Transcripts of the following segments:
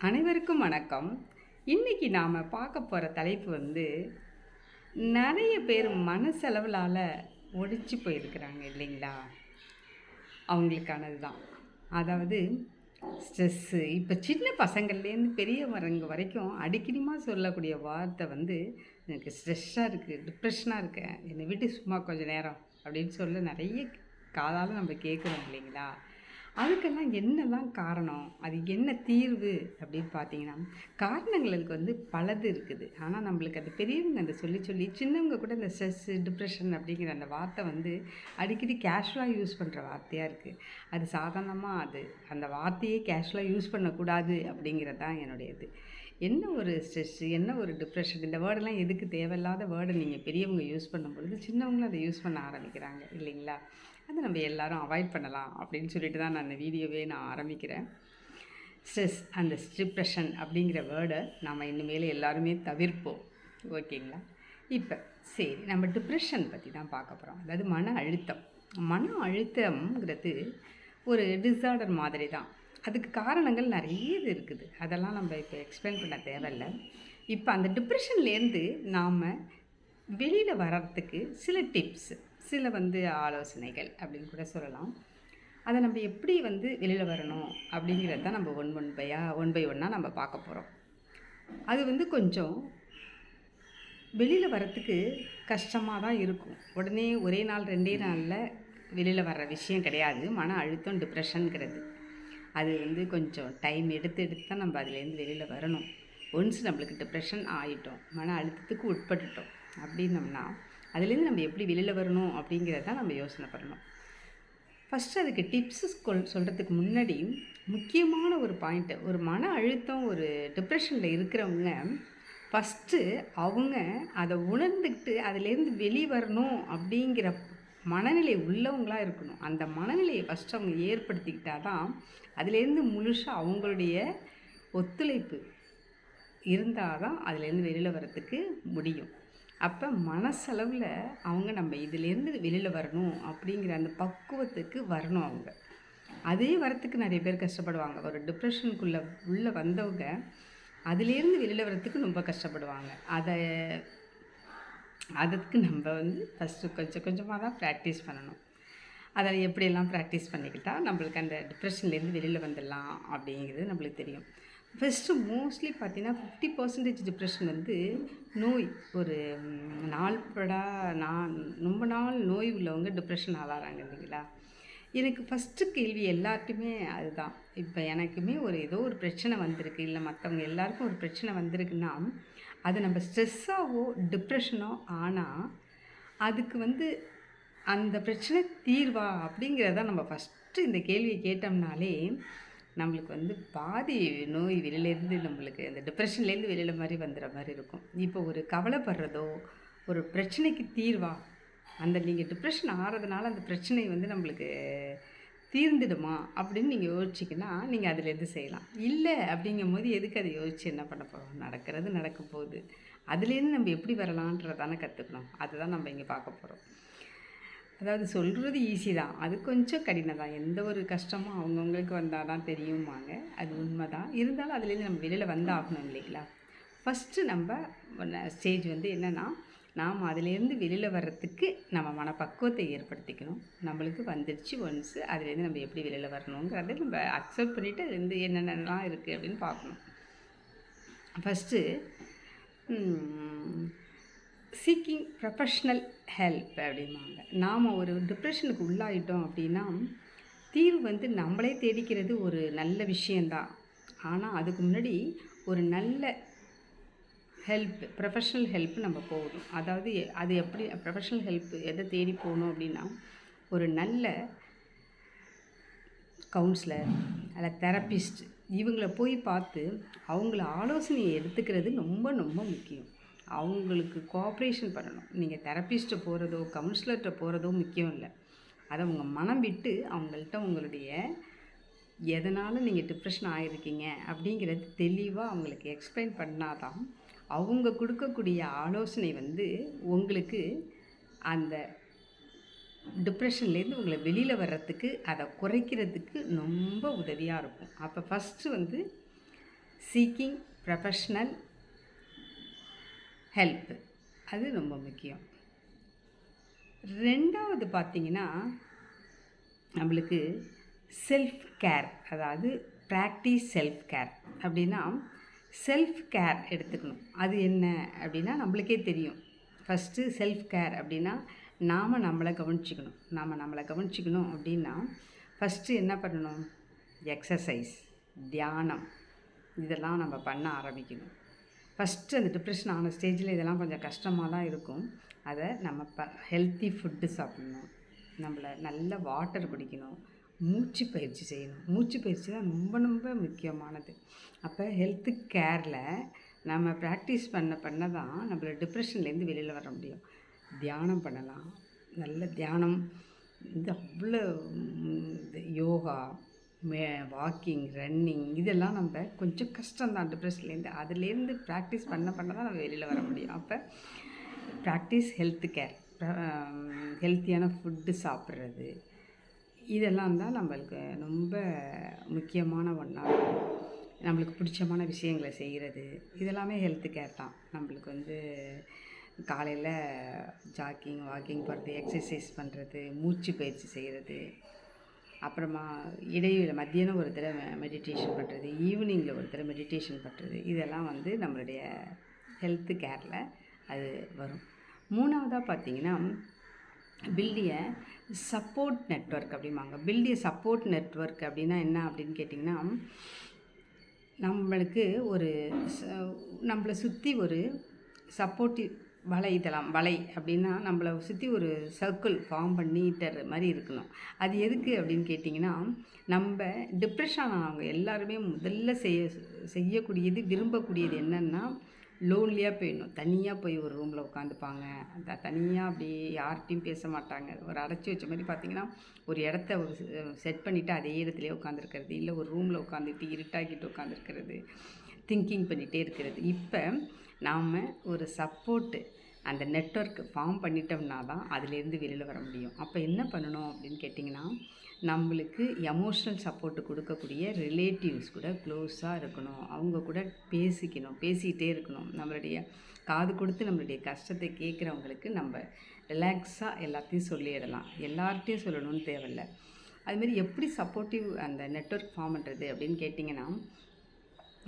அனைவருக்கும் வணக்கம். இன்னைக்கு நாம் பார்க்க போகிற தலைப்பு வந்து நிறைய பேர் மனசெலவுலால் ஒடிச்சு போயிருக்கிறாங்க இல்லைங்களா? அவங்களுக்கானது தான் அதாவது ஸ்ட்ரெஸ்ஸு இப்போ சின்ன பசங்கள்லேருந்து பெரியவங்க வரைக்கும் அடிக்கடிமா சொல்லக்கூடிய வார்த்தை வந்து எனக்கு ஸ்ட்ரெஸ்ஸாக இருக்குது டிப்ரெஷனாக இருக்கேன் என்னை விட்டு சும்மா கொஞ்சம் நேரம் அப்படின்னு சொல்ல நிறைய காதால் நம்ம கேட்குறோம் இல்லைங்களா? அதுக்கெல்லாம் என்ன காரணம்? அது என்ன தீர்வு? அப்படின்னு பார்த்தீங்கன்னா காரணங்களுக்கு வந்து பலது இருக்குது. ஆனால் நம்மளுக்கு அது பெரியவங்க அந்த சொல்லி சொல்லி சின்னவங்க கூட இந்த ஸ்ட்ரெஸ்ஸு டிப்ரெஷன் அப்படிங்கிற அந்த வார்த்தை வந்து அடிக்கடி கேஷுவலாக யூஸ் பண்ணுற வார்த்தையாக இருக்குது அது சாதாரணமாக அது. அந்த வார்த்தையே கேஷுவலாக யூஸ் பண்ணக்கூடாது அப்படிங்கிறது தான் என்னுடைய இது என்ன ஒரு ஸ்ட்ரெஸ்ஸு என்ன ஒரு டிப்ரெஷன் இந்த வேர்டெல்லாம் எதுக்கு தேவையில்லாத வேர்டை நீங்கள் பெரியவங்க யூஸ் பண்ணும் பொழுது சின்னவங்களும் அதை யூஸ் பண்ண ஆரம்பிக்கிறாங்க இல்லைங்களா? அதை நம்ம எல்லாரும் அவாய்ட் பண்ணலாம் அப்படின்னு சொல்லிட்டு தான் நான் அந்த வீடியோவே நான் ஆரம்பிக்கிறேன். ஸ்ட்ரெஸ் அந்த டிப்ரெஷன் அப்படிங்கிற வேர்டை நாம் இனிமேல் எல்லாருமே தவிர்ப்போம். ஓகேங்களா? இப்போ சரி நம்ம டிப்ரெஷன் பற்றி தான் பார்க்க போகிறோம் அதாவது மன அழுத்தம். மன அழுத்தம்ங்கிறது ஒரு டிஸார்டர் மாதிரி தான். அதுக்கு காரணங்கள் நிறைய இது இருக்குது. அதெல்லாம் நம்ம இப்போ எக்ஸ்பிளைன் பண்ண தேவையில்ல. இப்போ அந்த டிப்ரெஷன்லேருந்து நாம் வெளியில் வர்றதுக்கு சில டிப்ஸ் சில வந்து ஆலோசனைகள் அப்படின்னு கூட சொல்லலாம். அதை நம்ம எப்படி வந்து வெளியில் வரணும் அப்படிங்கிறது தான் நம்ம ஒன் ஒன் பையாக ஒன் பை ஒன்னாக நம்ம பார்க்க போகிறோம் அது வந்து கொஞ்சம் வெளியில் வரத்துக்கு கஷ்டமாக தான் இருக்கும். உடனே ஒரே நாள் ரெண்டே நாளில் வெளியில் வர்ற விஷயம் கிடையாது. மன அழுத்தம் டிப்ரெஷனுங்கிறது அது வந்து கொஞ்சம் டைம் எடுத்து எடுத்து தான் நம்ம அதுலேருந்து வெளியில் வரணும். ஒன்ஸ் நம்மளுக்கு டிப்ரெஷன் ஆகிட்டோம் மன அழுத்தத்துக்கு உட்பட்டுட்டோம் அப்படின்னம்னா அதுலேருந்து நம்ம எப்படி வெளியில் வரணும் அப்படிங்கிறத நம்ம யோசனை பண்ணணும். ஃபஸ்ட்டு அதுக்கு டிப்ஸு கொள் சொல்கிறதுக்கு முன்னாடி முக்கியமான ஒரு பாயிண்ட்டு ஒரு மன அழுத்தம் ஒரு டிப்ரெஷனில் இருக்கிறவங்க ஃபஸ்ட்டு அவங்க அதை உணர்ந்துக்கிட்டு அதுலேருந்து வெளியே வரணும் அப்படிங்கிற மனநிலை உள்ளவங்களாக இருக்கணும். அந்த மனநிலையை ஃபஸ்ட்டு அவங்க ஏற்படுத்திக்கிட்டால் தான் அதுலேருந்து முழுசாக அவங்களுடைய ஒத்துழைப்பு இருந்தால் தான் அதுலேருந்து வெளியில் வரத்துக்கு முடியும். அப்போ மனசளவில் அவங்க நம்ம இதுலேருந்து வெளியில் வரணும் அப்படிங்கிற அந்த பக்குவத்துக்கு வரணும் அவங்க. அதே வரத்துக்கு நிறைய பேர் கஷ்டப்படுவாங்க. ஒரு டிப்ரெஷனுக்குள்ளே உள்ளே வந்தவங்க அதுலேருந்து வெளியில் வரத்துக்கு ரொம்ப கஷ்டப்படுவாங்க. அதை அதுக்கு நம்ம வந்து ஃபஸ்ட்டு கொஞ்சம் கொஞ்சமாக தான் ப்ராக்டிஸ் பண்ணணும். அதை எப்படியெல்லாம் ப்ராக்டிஸ் பண்ணிக்கிட்டால் நம்மளுக்கு அந்த டிப்ரெஷன்லேருந்து வெளியில் வந்துடலாம் அப்படிங்கிறது நம்மளுக்கு தெரியும். ஃபஸ்ட்டு மோஸ்ட்லி பார்த்தீங்கன்னா ஃபிஃப்டி பர்சன்டேஜ் டிப்ரெஷன் வந்து நோய் ஒரு நாள் படா நான் ரொம்ப நாள் நோய் உள்ளவங்க டிப்ரெஷன் ஆளாகிறாங்க இல்லைங்களா? எனக்கு ஃபஸ்ட்டு கேள்வி எல்லாருக்குமே அதுதான். இப்போ எனக்குமே ஒரு ஏதோ ஒரு பிரச்சனை வந்திருக்கு இல்லை மற்றவங்க எல்லாருக்கும் ஒரு பிரச்சனை வந்திருக்குன்னா அது நம்ம ஸ்ட்ரெஸ்ஸாகவோ டிப்ரெஷனோ ஆனால் அதுக்கு வந்து அந்த பிரச்சனை தீர்வா அப்படிங்கிறத நம்ம ஃபஸ்ட்டு இந்த கேள்வியை கேட்டோம்னாலே நம்மளுக்கு வந்து பாதி நோய் வெளியிலேருந்து நம்மளுக்கு அந்த டிப்ரெஷன்லேருந்து வெளியில் மாதிரி வந்துடுற மாதிரி இருக்கும். இப்போ ஒரு கவலைப்படுறதோ ஒரு பிரச்சனைக்கு தீர்வா? அந்த நீங்கள் டிப்ரெஷன் ஆகிறதுனால அந்த பிரச்சனை வந்து நம்மளுக்கு தீர்ந்துடுமா அப்படின்னு நீங்கள் யோசிச்சிங்கன்னா நீங்கள் அதுலேருந்து செய்யலாம். இல்லை அப்படிங்கும் போது எதுக்கு அதை யோசித்து என்ன பண்ண போகிறோம் நடக்கிறது நடக்க போகுது. அதுலேருந்து நம்ம எப்படி வரலான்றதானே கற்றுக்கணும் அதுதான் நம்ம இங்கே பார்க்க போகிறோம் அதாவது சொல்கிறது ஈஸி தான். அது கொஞ்சம் கடினம் தான். எந்த ஒரு கஷ்டமும் அவங்கவுங்களுக்கு வந்தால் தான் தெரியுமாங்க அது உண்மை தான் இருந்தாலும் அதுலேருந்து நம்ம வெளியில் வந்தாகணும் இல்லைங்களா? ஃபஸ்ட்டு நம்ம ஸ்டேஜ் வந்து என்னென்னா நாம் அதுலேருந்து வெளியில் வர்றதுக்கு நம்ம மனப்பக்குவத்தை ஏற்படுத்திக்கணும். நம்மளுக்கு வந்துடுச்சு ஒன்ஸு அதுலேருந்து நம்ம எப்படி வெளியில் வரணுங்கிறத நம்ம அக்செப்ட் பண்ணிவிட்டு அதுலேருந்து என்னென்னலாம் இருக்குது அப்படின்னு பார்க்கணும். ஃபஸ்ட்டு சீக்கிங் ப்ரொஃபஷ்னல் ஹெல்ப் அப்படிம்பாங்க. நாம் ஒரு டிப்ரெஷனுக்கு உள்ளாயிட்டோம் அப்படின்னா தீர்வு வந்து நம்மளே தேடிக்கிறது ஒரு நல்ல விஷயந்தான் ஆனால் அதுக்கு முன்னாடி ஒரு நல்ல ஹெல்ப் ப்ரொஃபஷ்னல் ஹெல்ப் நம்ம போகணும். அதாவது அது எப்படி ப்ரொஃபஷ்னல் ஹெல்ப் எதை தேடி போகணும் அப்படின்னா ஒரு நல்ல கவுன்சிலர் அல்ல தெரப்பிஸ்ட் இவங்கள போய் பார்த்து அவங்கள ஆலோசனையை எடுத்துக்கிறது ரொம்ப ரொம்ப முக்கியம். அவங்களுக்கு கோஆப்ரேஷன் பண்ணணும். நீங்கள் தெரப்பிஸ்ட்டை போகிறதோ கவுன்சிலர்கிட்ட போகிறதோ முக்கியம் இல்லை. அதை உங்கள் மனம் விட்டு அவங்கள்ட்ட உங்களுடைய எதனால் நீங்கள் டிப்ரெஷன் ஆகிருக்கீங்க அப்படிங்கிறது தெளிவாக அவங்களுக்கு எக்ஸ்பிளைன் பண்ணாதான் அவங்க கொடுக்கக்கூடிய ஆலோசனை வந்து உங்களுக்கு அந்த டிப்ரெஷன்லேருந்து உங்களை வெளியில் வர்றதுக்கு அதை குறைக்கிறதுக்கு ரொம்ப உதவியாக இருக்கும். அப்போ ஃபஸ்ட்டு வந்து சீக்கிங் ப்ரொஃபஷ்னல் ஹெல்ப் அது ரொம்ப முக்கியம். ரெண்டாவது பார்த்திங்கன்னா நம்மளுக்கு செல்ஃப் கேர் அதாவது ப்ராக்டிஸ் செல்ஃப் கேர் அப்படின்னா செல்ஃப் கேர் எடுத்துக்கணும். அது என்ன அப்படின்னா நம்மளுக்கே தெரியும். ஃபஸ்ட்டு செல்ஃப் கேர் அப்படின்னா நாம் நம்மளை கவனிச்சிக்கணும். நாம் நம்மளை கவனிச்சிக்கணும் அப்படின்னா ஃபஸ்ட்டு என்ன பண்ணணும்? எக்ஸசைஸ் தியானம். இதெல்லாம் நம்ம பண்ண ஆரம்பிக்கணும். ஃபஸ்ட்டு அந்த டிப்ரெஷன் ஆன ஸ்டேஜில் இதெல்லாம் கொஞ்சம் கஷ்டமாக தான் இருக்கும். அதை நம்ம ப ஹெல்த்தி ஃபுட்டு சாப்பிட்ணும். நம்மளை நல்ல வாட்டர் குடிக்கணும். மூச்சு பயிற்சி செய்யணும். மூச்சு பயிற்சி தான் ரொம்ப ரொம்ப முக்கியமானது. அப்போ ஹெல்த்து கேரில் நம்ம ப்ராக்டிஸ் பண்ண பண்ண தான் நம்மள டிப்ரெஷன்லேருந்து வெளியில் வர முடியும். தியானம் பண்ணலாம். நல்ல தியானம். இது அவ்வளோ யோகா. மே வாக்கிங் ரன்னிங் இதெல்லாம் நம்ம கொஞ்சம் கஷ்டம்தான். டிப்ரெஷன்லேருந்து அதுலேருந்து ப்ராக்டிஸ் பண்ண பண்ண தான் நம்ம வெளியில் வர முடியும். அப்போ ப்ராக்டிஸ் ஹெல்த்து கேர் ஹெல்த்தியான ஃபுட்டு சாப்பிட்றது. இதெல்லாம் தான் நம்மளுக்கு ரொம்ப முக்கியமான ஒன்றா நம்மளுக்கு பிடிச்சமான விஷயங்களை செய்கிறது இதெல்லாமே ஹெல்த்து கேர் தான். நம்மளுக்கு வந்து காலையில் ஜாக்கிங் வாக்கிங் போகிறது எக்ஸசைஸ் பண்ணுறது மூச்சு பயிற்சி செய்கிறது அப்புறமா இடையில மத்தியானம் ஒரு தடவை மெடிடேஷன் பண்ணுறது ஈவினிங்கில் ஒரு தடவை மெடிடேஷன் பண்ணுறது இதெல்லாம் வந்து நம்மளுடைய ஹெல்த்து கேரில் அது வரும். மூணாவதாக பார்த்தீங்கன்னா பில்டிய சப்போர்ட் நெட்ஒர்க் அப்படிம்பாங்க. பில்டிய சப்போர்ட் நெட்ஒர்க் அப்படின்னா என்ன அப்படின்னு கேட்டிங்கன்னா நம்மளுக்கு ஒரு நம்மளை சுற்றி ஒரு சப்போர்ட்டிவ் வலைதளம் வலை அப்படின்னா நம்மளை சுற்றி ஒரு சர்க்கிள் ஃபார்ம் பண்ணிட்டர் மாதிரி இருக்கணும். அது எதுக்கு அப்படின்னு கேட்டிங்கன்னா நம்ம டிப்ரெஷன் ஆனவங்க எல்லாருமே முதல்ல செய்ய செய்யக்கூடியது விரும்பக்கூடியது என்னென்னா லோன்லியாக போயிடணும். தனியாக போய் ஒரு ரூமில் உட்காந்துப்பாங்க. அந்த தனியாக அப்படியே யார்கிட்டையும் பேச மாட்டாங்க. ஒரு அடைச்சி வச்ச மாதிரி பார்த்திங்கன்னா ஒரு இடத்த செட் பண்ணிவிட்டு அதே இடத்துலையே உட்காந்துருக்கிறது. இல்லை ஒரு ரூமில் உட்காந்துட்டு இருட்டாக்கிட்டு உட்காந்துருக்கிறது. திங்கிங் பண்ணிகிட்டே இருக்கிறது. இப்போ நாம் ஒரு சப்போர்ட்டு அந்த நெட்ஒர்க் ஃபார்ம் பண்ணிட்டோம்னா தான் அதுலேருந்து வெளியில் வர முடியும். அப்போ என்ன பண்ணணும் அப்படின்னு கேட்டிங்கன்னா நம்மளுக்கு எமோஷ்னல் சப்போர்ட்டு கொடுக்கக்கூடிய ரிலேட்டிவ்ஸ் கூட க்ளோஸாக இருக்கணும். அவங்க கூட பேசிக்கணும் பேசிக்கிட்டே இருக்கணும். நம்மளுடைய காது கொடுத்து நம்மளுடைய கஷ்டத்தை கேட்குறவங்களுக்கு நம்ம ரிலாக்ஸாக எல்லாத்தையும் சொல்லிடலாம். எல்லார்ட்டையும் சொல்லணும்னு தேவையில்ல. அதுமாரி எப்படி சப்போர்ட்டிவ் அந்த நெட்ஒர்க் ஃபார்ம் பண்ணுறது அப்படின்னு கேட்டிங்கன்னா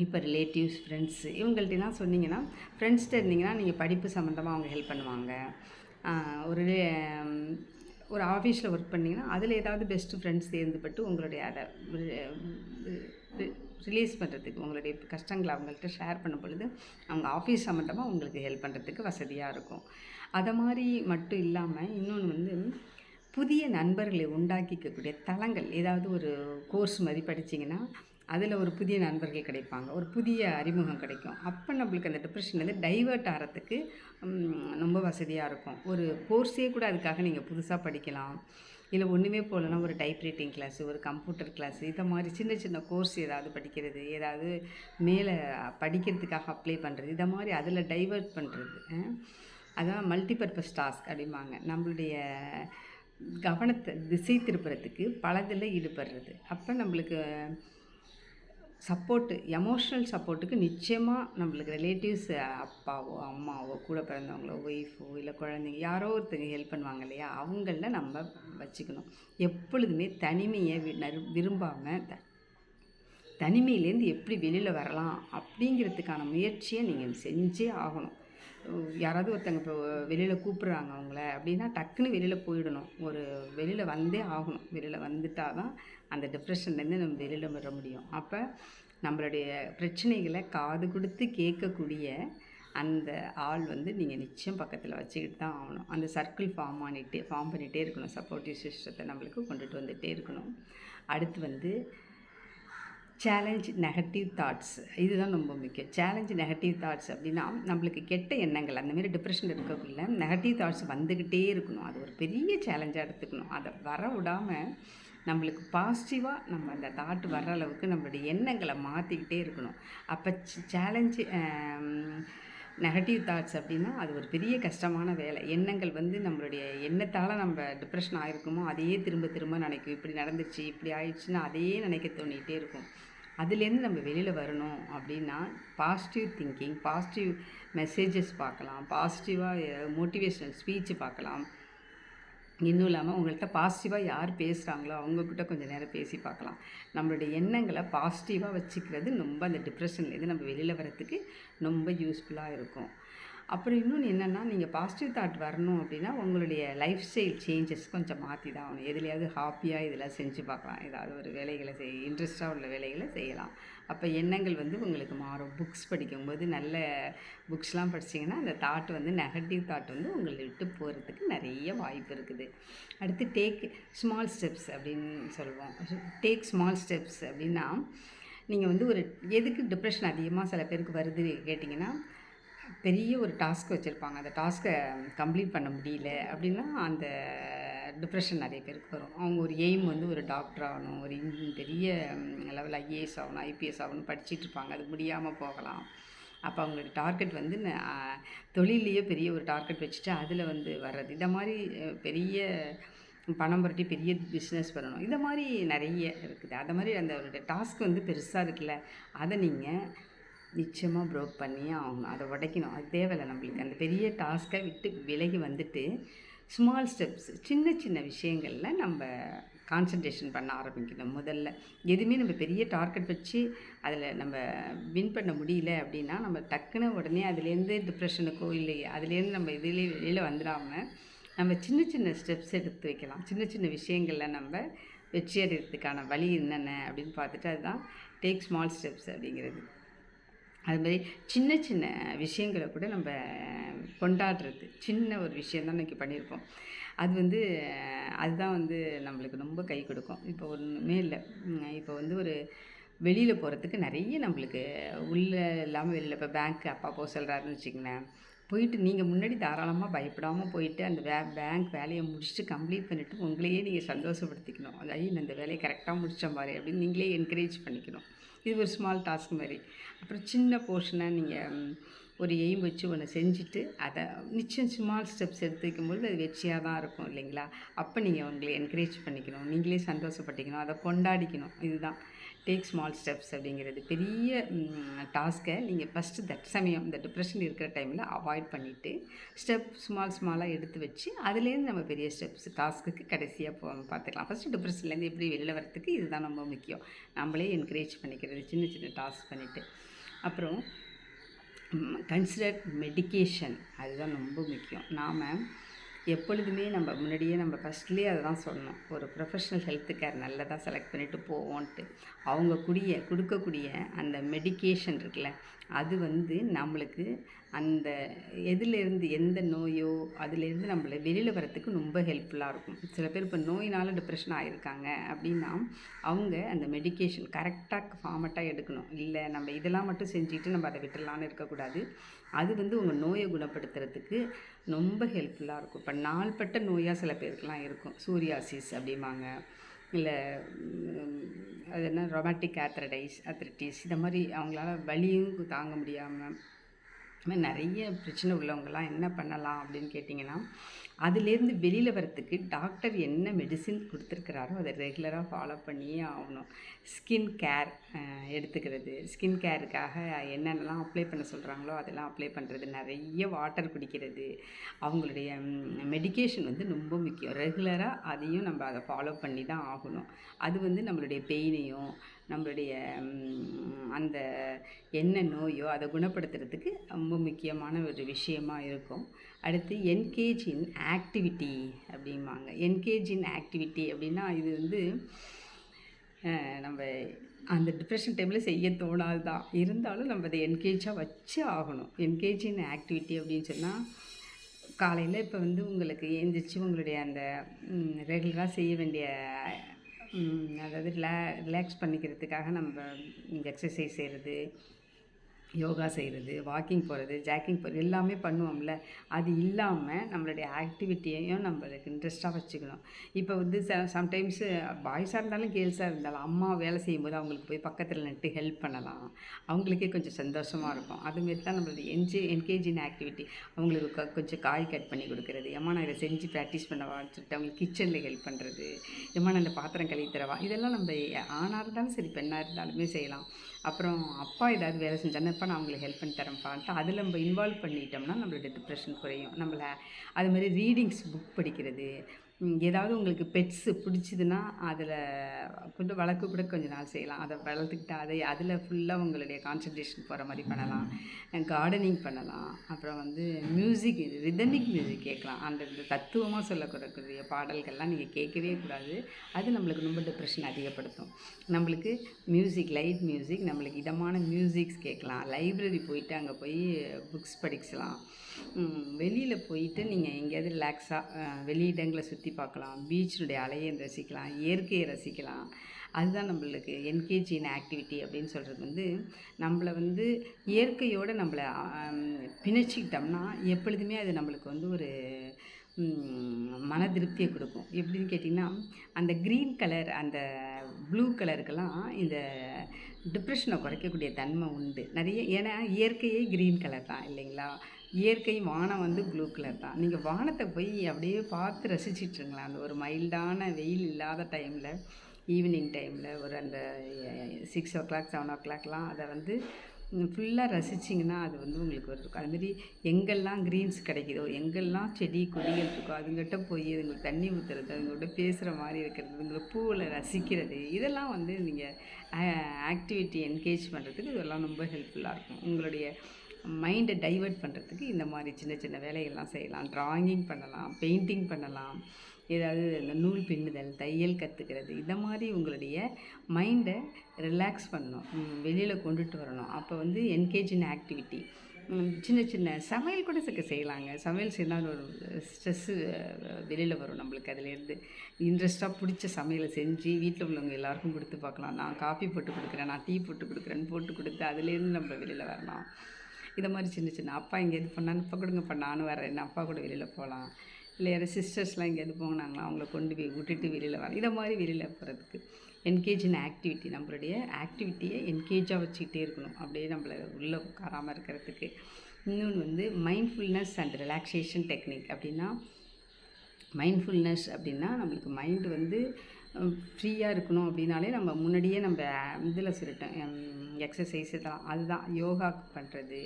இப்போ ரிலேட்டிவ்ஸ் ஃப்ரெண்ட்ஸ் இவங்கள்ட்டலாம் சொன்னீங்கன்னா ஃப்ரெண்ட்ஸ்கிட்ட இருந்தீங்கன்னா நீங்கள் படிப்பு சம்மந்தமாக அவங்க ஹெல்ப் பண்ணுவாங்க. ஒரு ஒரு ஆஃபீஸில் ஒர்க் பண்ணிங்கன்னா அதில் ஏதாவது பெஸ்ட்டு ஃப்ரெண்ட்ஸ் சேர்ந்துப்பட்டு உங்களுடைய அதை ரிலீஸ் பண்ணுறதுக்கு உங்களுடைய கஷ்டங்களை அவங்கள்ட்ட ஷேர் பண்ணும் பொழுது அவங்க ஆஃபீஸ் சம்மந்தமாக உங்களுக்கு ஹெல்ப் பண்ணுறதுக்கு வசதியாக இருக்கும். அதை மாதிரி மட்டும் இல்லாமல் இன்னொன்று வந்து புதிய நண்பர்களை உண்டாக்கிக்கக்கூடிய தளங்கள் ஏதாவது ஒரு கோர்ஸ் மாதிரி படிச்சிங்கன்னா அதில் ஒரு புதிய நண்பர்கள் கிடைப்பாங்க ஒரு புதிய அறிமுகம் கிடைக்கும். அப்போ நம்மளுக்கு அந்த டிப்ரெஷன்லேருந்து டைவெர்ட் ஆகிறதுக்கு ரொம்ப வசதியாக இருக்கும். ஒரு கோர்ஸே கூட அதுக்காக நீங்கள் புதுசாக படிக்கலாம். இல்லை ஒன்றுமே போகலன்னா ஒரு டைப் ரைட்டிங் கிளாஸு ஒரு கம்ப்யூட்டர் கிளாஸு இதை மாதிரி சின்ன சின்ன கோர்ஸ் ஏதாவது படிக்கிறது ஏதாவது மேலே படிக்கிறதுக்காக அப்ளை பண்ணுறது இதை மாதிரி அதில் டைவெர்ட் பண்ணுறது அதான் மல்டிபர்பஸ் டாஸ்க் அப்படிம்பாங்க. நம்மளுடைய கவனத்தை திசை திருப்புறத்துக்கு பலதில் ஈடுபடுறது. அப்போ நம்மளுக்கு சப்போர்ட்டு எமோஷ்னல் சப்போர்ட்டுக்கு நிச்சயமாக நம்மளுக்கு ரிலேட்டிவ்ஸ் அப்பாவோ அம்மாவோ கூட பிறந்தவங்களோ ஒய்ஃபோ இல்லை குழந்தைங்க யாரோ ஒருத்தங்க ஹெல்ப் பண்ணுவாங்க இல்லையா? அவங்கள நம்ம வச்சுக்கணும். எப்பொழுதுமே தனிமையை விரும்பாமல் த தனிமையிலேருந்து எப்படி வெளியில் வரலாம் அப்படிங்கிறதுக்கான முயற்சியை நீங்கள் செஞ்சே ஆகணும். யாராவது ஒருத்தங்க இப்போ வெளியில் கூப்பிட்றாங்க அவங்கள அப்படின்னா டக்குன்னு வெளியில் போயிடணும். ஒரு வெளியில் வந்தே ஆகணும். வெளியில் வந்துட்டால் தான் அந்த டிப்ரெஷன்லேருந்து நம்ம வெளியில் வர முடியும். அப்போ நம்மளுடைய பிரச்சனைகளை காது கொடுத்து கேட்கக்கூடிய அந்த ஆள் வந்து நீங்கள் நிச்சயம் பக்கத்தில் வச்சுக்கிட்டு தான் ஆகணும். அந்த சர்க்கிள் ஃபார்ம் பண்ணிகிட்டே ஃபார்ம் பண்ணிகிட்டே இருக்கணும். சப்போர்ட்டிவ் சிஸ்டத்தை நம்மளுக்கு கொண்டுட்டு வந்துகிட்டே இருக்கணும். அடுத்து வந்து சேலஞ்ச் நெகட்டிவ் தாட்ஸ் இதுதான் ரொம்ப முக்கியம். சேலஞ்ச் நெகட்டிவ் தாட்ஸ் அப்படின்னா நம்மளுக்கு கெட்ட எண்ணங்கள் அந்தமாரி டிப்ரெஷன் இருக்கக்குள்ள நெகட்டிவ் தாட்ஸ் வந்துக்கிட்டே இருக்கணும். அது ஒரு பெரிய சேலஞ்சாக எடுத்துக்கணும். அதை வர விடாமல் நம்மளுக்கு பாசிட்டிவாக நம்ம அந்த தாட் வர்ற அளவுக்கு நம்மளுடைய எண்ணங்களை மாற்றிக்கிட்டே இருக்கணும். அப்போ சேலஞ்சு நெகட்டிவ் தாட்ஸ் அப்படின்னா அது ஒரு பெரிய கஷ்டமான வேலை. எண்ணங்கள் வந்து நம்மளுடைய எண்ணத்தால் நம்ம டிப்ரெஷன் ஆகிருக்குமோ அதையே திரும்ப திரும்ப நினைக்கும். இப்படி நடந்துச்சு இப்படி ஆயிடுச்சுன்னா அதையே நினைக்க தோணிகிட்டே இருக்கும். அதுலேருந்து நம்ம வெளியில் வரணும் அப்படின்னா பாசிட்டிவ் திங்கிங் பாசிட்டிவ் மெசேஜஸ் பார்க்கலாம். பாசிட்டிவாக மோட்டிவேஷனல் ஸ்பீச்சு பார்க்கலாம். இன்னும் இல்லாமல் உங்கள்கிட்ட பாசிட்டிவாக யார் பேசுகிறாங்களோ அவங்கக்கிட்ட கொஞ்சம் நேரம் பேசி பார்க்கலாம். நம்மளுடைய எண்ணங்களை பாசிட்டிவாக வச்சுக்கிறது ரொம்ப அந்த டிப்ரெஷன்லேருந்து நம்ம வெளியில் வரத்துக்கு ரொம்ப யூஸ்ஃபுல்லாக இருக்கும். அப்புறம் இன்னொன்று என்னென்னா நீங்கள் பாசிட்டிவ் தாட் வரணும் அப்படின்னா உங்களுடைய லைஃப் ஸ்டைல் சேஞ்சஸ் கொஞ்சம் மாற்றி தான் ஆகணும். எதுலையாவது ஹாப்பியாக இதெல்லாம் செஞ்சு பார்க்கலாம். ஏதாவது ஒரு வேலைகளை செய் இன்ட்ரெஸ்ட்டாக உள்ள வேலைகளை செய்யலாம். அப்போ எண்ணங்கள் வந்து உங்களுக்கு மாறும். புக்ஸ் படிக்கும்போது நல்ல புக்ஸ்லாம் படிச்சிங்கன்னா அந்த தாட் வந்து நெகட்டிவ் தாட் வந்து உங்களை விட்டு போகிறதுக்கு நிறைய வாய்ப்பு இருக்குது. அடுத்து டேக் ஸ்மால் ஸ்டெப்ஸ் அப்படின்னு சொல்லுவோம். டேக் ஸ்மால் ஸ்டெப்ஸ் அப்படின்னா நீங்கள் வந்து ஒரு எதுக்கு டிப்ரெஷன் அதிகமாக சில பேருக்கு வருது கேட்டிங்கன்னா பெரிய ஒரு டாஸ்க் வச்சுருப்பாங்க. அந்த டாஸ்க்கை கம்ப்ளீட் பண்ண முடியல அப்படின்னா அந்த டிப்ரெஷன் நிறைய பேருக்கு வரும். அவங்க ஒரு எய்ம் வந்து ஒரு டாக்டர் ஆகணும். ஒரு இன் பெரிய லெவல் ஐஏஎஸ் ஆகணும் ஐபிஎஸ் ஆகணும் படிச்சுட்டு இருப்பாங்க. அது முடியாமல் போகலாம். அப்போ அவங்களுக்கு டார்கெட் வந்து ந- பெரிய ஒரு டார்கெட் வச்சுட்டு அதில் வந்து வர்றது. இந்த மாதிரி பெரிய பணம் புரட்டி பெரிய பிஸ்னஸ் பண்ணணும். இந்த மாதிரி நிறைய இருக்குது. அந்த மாதிரி அந்த டாஸ்க் வந்து பெருசாக இருக்குல்ல அதை நீங்கள் நிச்சயமாக ப்ரோக் பண்ணியே ஆகணும். அதை உடைக்கணும். அது தேவையில்லை நம்மளுக்கு. அந்த பெரிய டாஸ்க்கை விட்டு விலகி வந்துட்டு ஸ்மால் ஸ்டெப்ஸ் சின்ன சின்ன விஷயங்களில் நம்ம கான்சன்ட்ரேஷன் பண்ண ஆரம்பிக்கணும். முதல்ல எதுவுமே நம்ம பெரிய டார்கெட் வச்சு அதில் நம்ம வின் பண்ண முடியல அப்படின்னா நம்ம டக்குன்னு உடனே அதுலேருந்து டிப்ரெஷனுக்கோ இல்லை அதுலேருந்து நம்ம இதிலே வெளியில் வந்துடாமல் நம்ம சின்ன சின்ன ஸ்டெப்ஸ் எடுத்து வைக்கலாம். சின்ன சின்ன விஷயங்களில் நம்ம வெற்றி அடைகிறதுக்கான வழி என்னென்ன அப்படின்னு பார்த்துட்டு அதுதான் டேக் ஸ்மால் ஸ்டெப்ஸ் அப்படிங்கிறது. அது மாதிரி சின்ன சின்ன விஷயங்களை கூட நம்ம கொண்டாடுறது. சின்ன ஒரு விஷயம் தான் இன்றைக்கி பண்ணியிருப்போம் அது வந்து அதுதான் வந்து நம்மளுக்கு ரொம்ப கை கொடுக்கும். இப்போ ஒன்றுமே இல்லை. இப்போ வந்து ஒரு வெளியில் போகிறதுக்கு நிறைய நம்மளுக்கு உள்ளே இல்லாமல் வெளியில் இப்போ பேங்க் அப்பா போக சொல்கிறாருன்னு வச்சுக்கோங்களேன். போயிட்டு நீங்கள் முன்னாடி தாராளமாக பயப்படாமல் போயிட்டு அந்த வே பேங்க் வேலையை முடிச்சுட்டு கம்ப்ளீட் பண்ணிவிட்டு உங்களையே நீங்கள் சந்தோஷப்படுத்திக்கணும். அதாவது இந்த வேலையை கரெக்டாக முடித்த பாரு அப்படின்னு நீங்களே என்கரேஜ் பண்ணிக்கணும். இது ஒரு ஸ்மால் டாஸ்க் மாதிரி. அப்புறம் சின்ன போர்ஷனை நீங்கள் ஒரு எய்ம் வச்சு ஒன்று செஞ்சுட்டு அதை நிச்சயம் ஸ்மால் ஸ்டெப்ஸ் எடுத்துக்கும்போது அது வெற்றியாக தான் இருக்கும் இல்லைங்களா? அப்போ நீங்கள் உங்களை என்கரேஜ் பண்ணிக்கணும். நீங்களே சந்தோஷப்பட்டுக்கணும் அதை கொண்டாடிக்கணும். இதுதான். டேக் ஸ்மால் ஸ்டெப்ஸ் அப்படிங்கிறது. பெரிய டாஸ்க்கை நீங்கள் ஃபஸ்ட்டு தட் சமயம் இந்த டிப்ரெஷன் இருக்கிற டைமில் அவாய்ட் பண்ணிவிட்டு ஸ்டெப் ஸ்மால் ஸ்மாலாக எடுத்து வச்சு அதுலேருந்து நம்ம பெரிய ஸ்டெப்ஸ் டாஸ்க்குக்கு கடைசியாக போ பார்த்துக்கலாம் ஃபஸ்ட்டு டிப்ரெஷன்லேருந்து எப்படி வெளியில் வரத்துக்கு இதுதான் ரொம்ப முக்கியம். நம்மளே என்கரேஜ் பண்ணிக்கிறது சின்ன சின்ன டாஸ்க் பண்ணிவிட்டு அப்புறம் கன்சிடர் மெடிக்கேஷன் அதுதான் ரொம்ப முக்கியம். நாம் எப்பொழுதுமே நம்ம முன்னாடியே நம்ம ஃபஸ்ட்லேயே அதை தான் சொன்னோம் ஒரு ப்ரொஃபஷ்னல் ஹெல்த் கேர் நல்லதாக செலக்ட் பண்ணிவிட்டு போவோன்ட்டு. அவங்க கூடிய கொடுக்கக்கூடிய அந்த மெடிக்கேஷன் இருக்குல்ல அது வந்து நம்மளுக்கு அந்த எதுலேருந்து எந்த நோயோ அதுலேருந்து நம்மளை வெளியில் வரத்துக்கு ரொம்ப ஹெல்ப்ஃபுல்லாக இருக்கும். சில பேர் இப்போ நோயினால் டிப்ரெஷன் ஆகியிருக்காங்க அப்படின்னா அவங்க அந்த மெடிக்கேஷன் கரெக்டாக ஃபார்மட்டாக எடுக்கணும். இல்லை நம்ம இதெல்லாம் மட்டும் செஞ்சுட்டு நம்ம அதை விட்டுடலான்னு இருக்கக்கூடாது. அது வந்து உங்கள் நோயை குணப்படுத்துறதுக்கு ரொம்ப ஹெல்ப்ஃபுல்லாக இருக்கும். இப்போ நாள்பட்ட நோயாக சில பேருக்குலாம் இருக்கும். சூரியாசிஸ் அப்படிம்பாங்க. இல்லை அது என்ன ரொமாட்டிக் ஆத்ரடைஸ் ஆத்ரட்டிஸ் இந்த மாதிரி அவங்களால வலியும் தாங்க முடியாமல் இந்த மாதிரி நிறைய பிரச்சனை உள்ளவங்கலாம் என்ன பண்ணலாம் அப்படின்னு கேட்டிங்கன்னா அதுலேருந்து வெளியில் வரத்துக்கு டாக்டர் என்ன மெடிசின் கொடுத்துருக்கிறாரோ அதை ரெகுலராக ஃபாலோ பண்ணியே ஆகணும். ஸ்கின் கேர் எடுத்துக்கிறது. ஸ்கின் கேருக்காக என்னென்னலாம் அப்ளை பண்ண சொல்கிறாங்களோ அதெல்லாம் அப்ளை பண்ணுறது நிறைய வாட்டர் குடிக்கிறது. அவங்களுடைய மெடிகேஷன் வந்து ரொம்ப முக்கியம். ரெகுலராக அதையும் நம்ம அதை ஃபாலோ பண்ணி தான் ஆகணும். அது வந்து நம்மளுடைய பெயினையும் நம்மளுடைய அந்த என்ன நோயோ அதை குணப்படுத்துறதுக்கு ரொம்ப முக்கியமான ஒரு விஷயமா இருக்கும். அடுத்து என்கேஜ் இன் ஆக்டிவிட்டி அப்படிம்பாங்க. என்கேஜ் இன் ஆக்டிவிட்டி அப்படின்னா இது வந்து நம்ம அந்த டிப்ரெஷன் டைமில் செய்ய தோணாது தான். இருந்தாலும் நம்ம அதை என்கேஜாக வச்சு ஆகணும். என்கேஜ் இன் ஆக்டிவிட்டி அப்படின்னு சொன்னால் காலையில் இப்போ வந்து உங்களுக்கு எழுந்திரிச்சு உங்களுடைய அந்த ரெகுலராக செய்ய வேண்டிய அதாவது ரிலா ரிலாக்ஸ் பண்ணிக்கிறதுக்காக நம்ம எக்ஸசைஸ் செய்கிறது யோகா செய்கிறது வாக்கிங் போகிறது ஜாக்கிங் போகிறது எல்லாமே பண்ணுவோம்ல. அது இல்லாமல் நம்மளுடைய ஆக்டிவிட்டியையும் நம்மளுக்கு இன்ட்ரெஸ்ட்டாக வச்சுக்கணும். இப்போ வந்து ச சம்டைம்ஸு பாய்ஸாக இருந்தாலும் கேர்ள்ஸாக இருந்தாலும் அம்மா வேலை செய்யும்போது அவங்களுக்கு போய் பக்கத்தில் நின்று ஹெல்ப் பண்ணலாம். அவங்களுக்கே கொஞ்சம் சந்தோஷமாக இருக்கும். அதுமாரி தான் நம்மளுடைய என்ஜி என்கேஜின் ஆக்டிவிட்டி அவங்களுக்கு கொஞ்சம் காய் கட் பண்ணி கொடுக்குறது. எம்மா நான் இதை செஞ்சு ப்ராக்டிஸ் பண்ணவான்னு சொல்லிட்டு அவங்களுக்கு கிச்சனில் ஹெல்ப் பண்ணுறது ஏம்மா நான் இந்த பாத்திரம் கழுவி தரவா? இதெல்லாம் நம்ம ஆணாக இருந்தாலும் சரி பெண்ணாக இருந்தாலுமே செய்யலாம். அப்புறம் அப்பா ஏதாவது வேலை செஞ்சானே இப்போ நான் அவங்களுக்கு ஹெல்ப் பண்ணி தரேன்ப்பான்ட்டு அதில் நம்ம இன்வால்வ் பண்ணிட்டோம்னா நம்மளோட டிப்ரெஷன் குறையும். நம்மளை அது மாதிரி ரீடிங்ஸ் புக் படிக்கிறது ஏதாவது உங்களுக்கு பெட்ஸு பிடிச்சிதுன்னா அதில் கொஞ்சம் வளர்க்க கூட கொஞ்ச நாள் செய்யலாம். அதை வளர்த்துக்கிட்டு அதை அதில் ஃபுல்லாக உங்களுடைய கான்சன்ட்ரேஷன் போகிற மாதிரி பண்ணலாம். கார்டனிங் பண்ணலாம். அப்புறம் வந்து மியூசிக் ரிதமிக் மியூசிக் கேட்கலாம். அந்த இந்த தத்துவமாக சொல்லக்கூடக்கூடிய பாடல்கள்லாம் நீங்கள் கேட்கவே கூடாது. அது நம்மளுக்கு ரொம்ப டிப்ரெஷன் அதிகப்படுத்தும். நம்மளுக்கு மியூசிக் லைட் மியூசிக் நம்மளுக்கு இதமான மியூசிக்ஸ் கேட்கலாம். லைப்ரரி போயிட்டு அங்கே போய் புக்ஸ் படிக்கலாம். வெளியில் போயிட்டு நீங்கள் எங்கேயாவது ரிலாக்ஸாக வெளியிடங்களை சுற்றி பார்க்கலாம் பீச்சினுடைய அலையை ரசிக்கலாம் இயற்கையை ரசிக்கலாம். அதுதான் நம்மளுக்கு என்கேஜின் ஆக்டிவிட்டி அப்படின்னு சொல்கிறது வந்து நம்மளை வந்து இயற்கையோடு நம்மளை பிணைச்சிக்கிட்டோம்னா எப்பொழுதுமே அது நம்மளுக்கு வந்து ஒரு மன திருப்தியை கொடுக்கும். எப்படின்னு கேட்டிங்கன்னா அந்த க்ரீன் கலர் அந்த ப்ளூ கலருக்கெல்லாம் இந்த டிப்ரெஷனை குறைக்கக்கூடிய தன்மை உண்டு. நிறைய ஏன்னா இயற்கையே க்ரீன் கலர் தான் இல்லைங்களா? இயற்கை வானம் வந்து ப்ளூ கலர் தான். நீங்கள் வானத்தை போய் அப்படியே பார்த்து ரசிச்சிட்ருங்களேன். அந்த ஒரு மைல்டான வெயில் இல்லாத டைமில் ஈவினிங் டைமில் ஒரு அந்த சிக்ஸ் ஓ கிளாக் செவன் ஓ கிளாக்லாம் அதை வந்து ஃபுல்லாக ரசிச்சிங்கன்னா அது வந்து உங்களுக்கு ஒரு இருக்கும். அதுமாரி எங்கெல்லாம் க்ரீன்ஸ் கிடைக்குதோ எங்கெல்லாம் செடி கொடிகள் இருக்கோ அதுங்கிட்ட போய் அதுங்களுக்கு தண்ணி ஊற்றுறது அதுங்கள்ட்ட பேசுகிற மாதிரி இருக்கிறது அதுங்களை பூவில் ரசிக்கிறது இதெல்லாம் வந்து நீங்கள் ஆக்டிவிட்டி என்கேஜ் பண்ணுறதுக்கு இதெல்லாம் ரொம்ப ஹெல்ப்ஃபுல்லாக இருக்கும். உங்களுடைய மைண்டை டைவர்ட் பண்ணுறதுக்கு இந்த மாதிரி சின்ன சின்ன வேலைகள்லாம் செய்யலாம். ட்ராயிங் பண்ணலாம் பெயிண்டிங் பண்ணலாம். ஏதாவது இந்த நூல் பின்னுதல் தையல் கற்றுக்கிறது இந்த மாதிரி உங்களுடைய மைண்டை ரிலாக்ஸ் பண்ணணும். வெளியில் கொண்டுட்டு வரணும். அப்போ வந்து என்கேஜ் இன் ஆக்டிவிட்டி சின்ன சின்ன சமையல் கூட சிக்க செய்யலாங்க. சமையல் செய்தால் ஒரு ஸ்ட்ரெஸ்ஸு வெளியில் வரும் நம்மளுக்கு. அதுலேருந்து இன்ட்ரெஸ்ட்டாக பிடிச்ச சமையலை செஞ்சு வீட்டில் உள்ளவங்க எல்லாருக்கும் கொடுத்து பார்க்கலாம். நான் காஃபி போட்டு கொடுக்குறேன் நான் டீ போட்டு கொடுக்குறேன்னு போட்டு கொடுத்து அதுலேருந்து நம்ம வெளியில் வரலாம். இதை மாதிரி சின்ன சின்ன அப்பா இங்கே இது கொடுங்க இப்போ கொடுங்கப்பா நானும் வரேன். அப்பா கூட வெளியில் போகலாம் இல்லை யாரும் சிஸ்டர்ஸ்லாம் எங்கேயாவது போனாங்களா அவங்கள கொண்டு போய் விட்டுட்டு வெளியில் வரேன். இதை மாதிரி வெளியில் போகிறதுக்கு என்கேஜ் இன் ஆக்டிவிட்டி நம்மளுடைய ஆக்டிவிட்டியை என்கேஜாக வச்சுக்கிட்டே இருக்கணும். அப்படியே நம்மளை உள்ளே உட்காராமல் இருக்கிறதுக்கு. இன்னொன்று வந்து மைண்ட்ஃபுல்னஸ் அண்ட் ரிலாக்ஸேஷன் டெக்னிக் அப்படின்னா மைண்ட்ஃபுல்னஸ் அப்படின்னா நம்மளுக்கு மைண்டு வந்து ஃப்ரீயாக இருக்கணும் அப்படின்னாலே நம்ம முன்னாடியே நம்ம இதில் சொல்லிட்டோம் எக்ஸசைஸ் இதெல்லாம் அதுதான். யோகா பண்ணுறது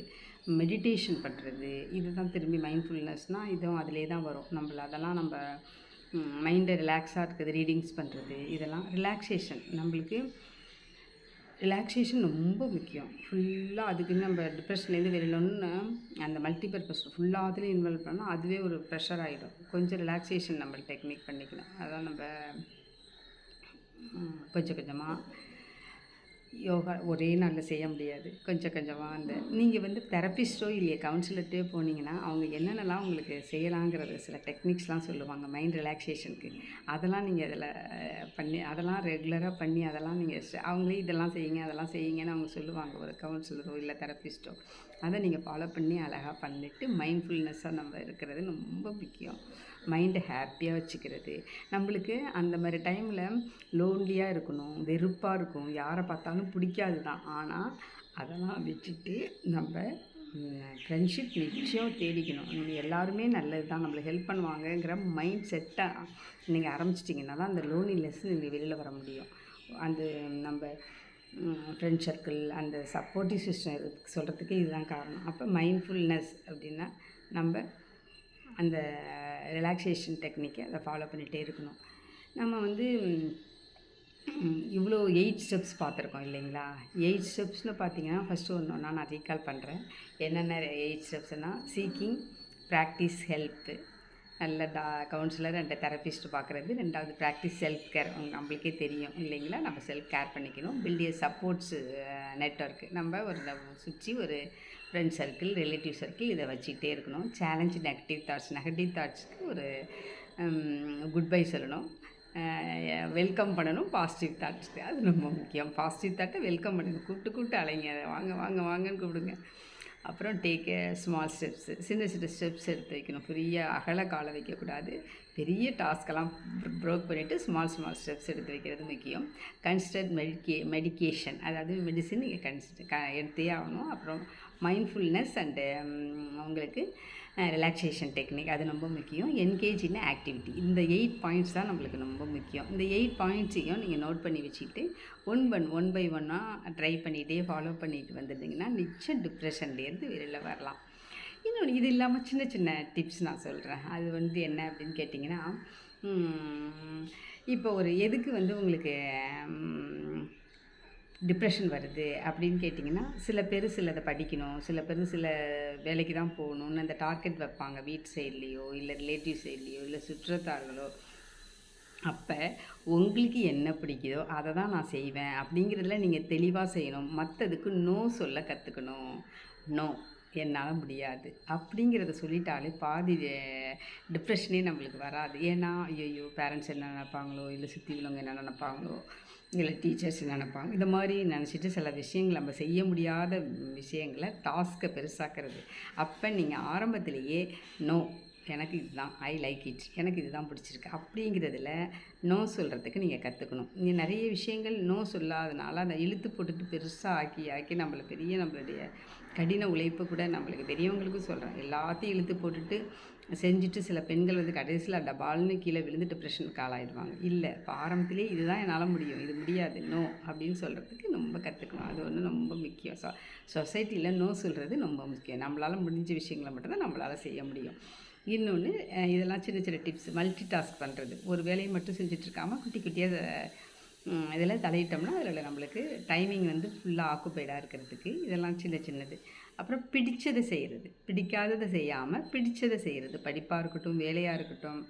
மெடிடேஷன் பண்ணுறது இதுதான் திரும்பி மைண்ட்ஃபுல்னஸ்னால் இதுவும் அதிலே தான் வரும். நம்மள அதெல்லாம் நம்ம மைண்டை ரிலாக்ஸாக இருக்குது ரீடிங்ஸ் பண்ணுறது இதெல்லாம் ரிலாக்ஸேஷன் நம்மளுக்கு ரிலாக்ஸேஷன் ரொம்ப முக்கியம். ஃபுல்லாக அதுக்கு நம்ம டிப்ரெஷன்லேருந்து வெளியிலன்னு அந்த மல்டிபர்பஸ் ஃபுல்லாக அதுலேயும் இன்வால்வ் பண்ணால் அதுவே ஒரு ப்ரெஷர் ஆகிடும் கொஞ்சம் ரிலாக்ஸேஷன் நம்ம டெக்னிக் பண்ணிக்கணும். அதான் நம்ம கொஞ்சம் கொஞ்சமாக யோகா ஒரே நாளில் செய்ய முடியாது. கொஞ்சம் கொஞ்சமாக அந்த நீங்கள் வந்து தெரப்பிஸ்ட்டோ இல்லையா கவுன்சிலர்ட்டே போனீங்கன்னா அவங்க என்னென்னலாம் உங்களுக்கு செய்யலாங்கிறது சில டெக்னிக்ஸ்லாம் சொல்லுவாங்க மைண்ட் ரிலாக்ஸேஷனுக்கு அதெல்லாம் நீங்கள் அதில் பண்ணி அதெல்லாம் ரெகுலராக பண்ணி அதெல்லாம் நீங்கள் அவங்களே இதெல்லாம் செய்யுங்க அதெல்லாம் செய்யுங்கன்னு அவங்க சொல்லுவாங்க ஒரு கவுன்சிலரோ இல்லை தெரப்பிஸ்ட்டோ அதை நீங்கள் ஃபாலோ பண்ணி அழகாக பண்ணிவிட்டு மைண்ட்ஃபுல்னஸ்ஸாக நம்ம இருக்கிறது ரொம்ப முக்கியம். மைண்டை ஹாப்பியாக வச்சுக்கிறது. நம்மளுக்கு அந்த மாதிரி டைமில் லோன்லியாக இருக்கணும் வெறுப்பாக இருக்கும். யாரை பார்த்தாலும் பிடிக்காது தான் ஆனால் அதெல்லாம் விட்டுட்டு நம்ம ஃப்ரெண்ட்ஷிப் நிச்சயம் தேடிக்கணும். நீங்கள் எல்லாருமே நல்லது தான் நம்மளை ஹெல்ப் பண்ணுவாங்கங்கிற மைண்ட் செட்டாக நீங்கள் ஆரம்பிச்சிட்டிங்கன்னா தான் அந்த லோனிலெஸ் நீங்கள் வெளியில் வர முடியும். அந்த நம்ம ஃப்ரெண்ட் சர்க்கிள் அந்த சப்போர்ட்டிவ் சிஸ்டம் சொல்கிறதுக்கு இதுதான் காரணம். அப்போ மைண்ட்ஃபுல்னஸ் அப்படின்னா நம்ம அந்த ரிலாக்ஸேஷன் டெக்னிக்கை அதை ஃபாலோ பண்ணிகிட்டே இருக்கணும். நம்ம வந்து இவ்வளோ எயிட் ஸ்டெப்ஸ் பார்த்துருக்கோம் இல்லைங்களா? எயிட் ஸ்டெப்ஸில் பார்த்தீங்கன்னா ஃபஸ்ட்டு ஒன்று ஒன்றா நான் ரீகால் பண்ணுறேன் என்னென்ன எயிட் ஸ்டெப்ஸ்னால் சீக்கிங் ப்ராக்டிஸ் ஹெல்ப்பு நல்ல டா கவுன்சிலர் அண்ட் தெரப்பிஸ்ட் பார்க்குறது. ரெண்டாவது ப்ராக்டிஸ் செல்ஃப் கேர் நம்மளுக்கே தெரியும் இல்லைங்களா? நம்ம செல்ஃப் கேர் பண்ணிக்கணும். பில்டிய சப்போர்ட்ஸு நெட்ஒர்க்கு நம்ம ஒரு சுற்றி ஒரு ஃப்ரெண்ட் சர்க்கிள் ரிலேட்டிவ் சர்க்கிள் இதை வச்சுக்கிட்டே இருக்கணும். சேலஞ்சு நெகட்டிவ் தாட்ஸ் நெகட்டிவ் தாட்ஸ்க்கு ஒரு குட் பை சொல்லணும். வெல்கம் பண்ணணும். பாசிட்டிவ் தாட்ஸ் அது ரொம்ப முக்கியம். பாசிட்டிவ் தாட்டை வெல்கம் பண்ணுங்க. கூப்பிட்டு கூப்பிட்டு அலைங்க. வாங்க வாங்க வாங்கன்னு கூப்பிடுங்க. அப்புறம் டேக் ஸ்மால் ஸ்டெப்ஸு சின்ன சின்ன ஸ்டெப்ஸ் எடுத்து வைக்கணும். பெரிய அகல காலை வைக்கக்கூடாது. பெரிய டாஸ்கெல்லாம் ப்ரோக் பண்ணிவிட்டு ஸ்மால் ஸ்மால் ஸ்டெப்ஸ் எடுத்து வைக்கிறது முக்கியம். கன்ஸ்டன்ட் மெடிக்கே மெடிக்கேஷன் அதாவது மெடிசின் நீங்கள் கன்ஸ்ட் க எடுத்தே ஆகணும். அப்புறம் மைண்ட்ஃபுல்னஸ் அண்டு உங்களுக்கு ரிலாக்ஸேஷன் டெக்னிக் அது ரொம்ப முக்கியம். என்கேஜின்னு ஆக்டிவிட்டி இந்த எயிட் பாயிண்ட்ஸ் தான் நம்மளுக்கு ரொம்ப முக்கியம். இந்த எயிட் பாயிண்ட்ஸையும் நீங்கள் நோட் பண்ணி வச்சுக்கிட்டு ஒன் பன் ஒன் பை ஒன்னாக ட்ரை பண்ணிகிட்டே ஃபாலோ பண்ணிட்டு வந்துட்டிங்கன்னா நிச்சயம் டிப்ரெஷன்லேருந்து வெளியில் வரலாம். இன்னொன்று இது இல்லாமல் சின்ன சின்ன டிப்ஸ் நான் சொல்கிறேன் அது வந்து என்ன அப்படின்னு கேட்டிங்கன்னா இப்போ ஒரு எதுக்கு வந்து உங்களுக்கு டிப்ரெஷன் வருது அப்படின்னு கேட்டிங்கன்னா சில பேர் சிலதை படிக்கணும் சில பேர் சில வேலைக்கு தான் போகணுன்னு அந்த டார்கெட் வைப்பாங்க வீட்டு சைட்லேயோ இல்லை ரிலேட்டிவ் சைட்லேயோ இல்லை சுற்றத்தார்களோ. அப்போ உங்களுக்கு என்ன பிடிக்குதோ அதை தான் நான் செய்வேன் அப்படிங்கிறதுல நீங்கள் தெளிவாக செய்யணும். மற்றதுக்கு நோ சொல்ல கற்றுக்கணும் நோ என்னால் முடியாது. அப்படிங்கிறத சொல்லிட்டாலே பாதி டிப்ரெஷனே நம்மளுக்கு வராது. ஏன்னா ஐயோ பேரண்ட்ஸ் என்ன நினைப்பாங்களோ இல்லை சுற்றி உள்ளவங்க என்ன நினைப்பாங்களோ இல்லை டீச்சர்ஸ் நினைப்பாங்க. இந்த மாதிரி நினச்சிட்டு சில விஷயங்கள் நம்ம செய்ய முடியாத விஷயங்களை டாஸ்க்கை பெருசாக்கிறது. அப்போ நீங்கள் ஆரம்பத்திலேயே நோ எனக்கு இதுதான் ஐ லைக் இட் எனக்கு இதுதான் பிடிச்சிருக்கு. அப்படிங்கிறதுல நோ சொல்கிறதுக்கு நீங்கள் கற்றுக்கணும் நீங்கள் நிறைய விஷயங்கள் நோ சொல்லாதனால அதை இழுத்து போட்டுட்டு பெருசாக ஆக்கி ஆக்கி நம்மளை பெரிய நம்மளுடைய கடின உழைப்பு கூட நம்மளுக்கு பெரியவங்களுக்கும் சொல்கிறேன் எல்லாத்தையும் இழுத்து போட்டுட்டு செஞ்சுட்டு சில பெண்கள் வந்து கடைசியில் டபால்னு கீழே விழுந்து டிப்ரெஷனுக்கு ஆளாயிடுவாங்க. இல்லை இப்போ ஆரம்பத்திலே இதுதான் என்னால் முடியும். இது முடியாது. நோ அப்படின்னு சொல்கிறதுக்கு ரொம்ப கற்றுக்கணும் அது ஒன்று ரொம்ப முக்கியம். சொ சொசைட்டியில் நோ சொல்கிறது ரொம்ப முக்கியம். நம்மளால் முடிஞ்ச விஷயங்களை மட்டும்தான் நம்மளால் செய்ய முடியும். இன்னொன்று இதெல்லாம் சின்ன சின்ன டிப்ஸ் மல்டி டாஸ்க் பண்ணுறது ஒரு வேலையை மட்டும் செஞ்சிட்ருக்காமல் குட்டி குட்டியாக இதில் தலையிட்டோம்னா அதில் நம்மளுக்கு டைமிங் வந்து ஃபுல்லாக ஆக்குப்பைடாக இருக்கிறதுக்கு இதெல்லாம் சின்ன சின்னது. அப்புறம் பிடிச்சதை செய்கிறது பிடிக்காததை செய்யாமல் பிடிச்சதை செய்கிறது படிப்பாக இருக்கட்டும் வேலையாக இருக்கட்டும்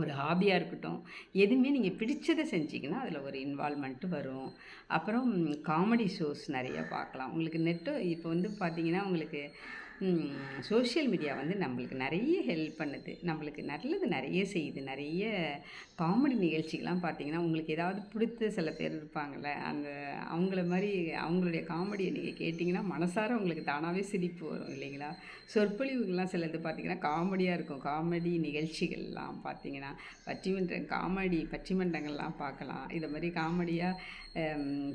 ஒரு ஹாபியாக இருக்கட்டும் எதுவுமே நீங்கள் பிடிச்சதை செஞ்சிங்கன்னா அதில் ஒரு இன்வால்மெண்ட்டு வரும். அப்புறம் காமெடி ஷோஸ் நிறையா பார்க்கலாம். உங்களுக்கு நெட்டு இப்போ வந்து பார்த்திங்கன்னா உங்களுக்கு சோஷியல் மீடியா வந்து நம்மளுக்கு நிறைய ஹெல்ப் பண்ணுது. நம்மளுக்கு நல்லது நிறைய செய்யுது. நிறைய காமெடி நிகழ்ச்சிகள்லாம் பார்த்திங்கன்னா உங்களுக்கு ஏதாவது பிடித்த சில பேர் இருப்பாங்கள்ல அந்த அவங்கள மாதிரி அவங்களுடைய காமெடியை நீங்கள் கேட்டிங்கன்னா மனசார உங்களுக்கு தானாகவே சிரிப்பு வரும் இல்லைங்களா? சொற்பொழிவுகள்லாம் சிலது பார்த்திங்கன்னா காமெடியாக இருக்கும். காமெடி நிகழ்ச்சிகள்லாம் பார்த்திங்கன்னா பட்டிமன்ற காமெடி பட்டிமன்றங்கள்லாம் பார்க்கலாம். இதை மாதிரி காமெடியாக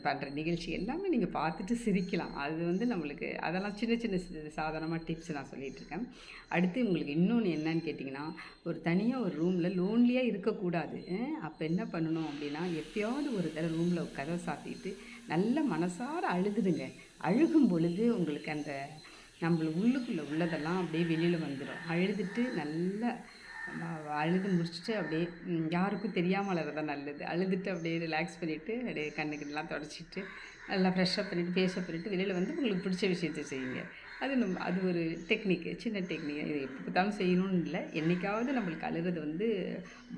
பண்ணுற நிகழ்ச்சி எல்லாமே நீங்கள் பார்த்துட்டு சிரிக்கலாம். அது வந்து நம்மளுக்கு அதெல்லாம் சின்ன சின்ன சாதாரணமாக டிப்ஸ் நான் சொல்லிகிட்ருக்கேன் அடுத்து உங்களுக்கு இன்னொன்று என்னன்னு கேட்டிங்கன்னா ஒரு தனியாக ஒரு ரூமில் லோன்லியாக இருக்கக்கூடாது. அப்போ என்ன பண்ணணும் அப்படின்னா எப்பயாவது ஒரு தடவை ரூமில் கதை சாத்திட்டு நல்ல மனசார அழுதுடுங்க அழுகும் பொழுது உங்களுக்கு அந்த நம்மளுக்கு உள்ளுக்குள்ளே உள்ளதெல்லாம் அப்படியே வெளியில் வந்துடும் அழுதுட்டு நல்லா அழுது முடிச்சுட்டு அப்படியே யாருக்கும் தெரியாமல் அழுகிறது நல்லது. அழுதுட்டு அப்படியே ரிலாக்ஸ் பண்ணிவிட்டு அப்படியே கண்ணுக்கெல்லாம் தொடச்சிட்டு நல்லா ஃப்ரெஷ்ஷப் பண்ணிவிட்டு ஃபேஷப் பண்ணிவிட்டு வெளியில் வந்து உங்களுக்கு பிடிச்ச விஷயத்த செய்யுங்க. அது நம்ம அது ஒரு டெக்னிக்கு சின்ன டெக்னிக் இது எப்போ பார்த்தாலும் செய்யணும்னு இல்லை. என்றைக்காவது நம்மளுக்கு அழுகிறது வந்து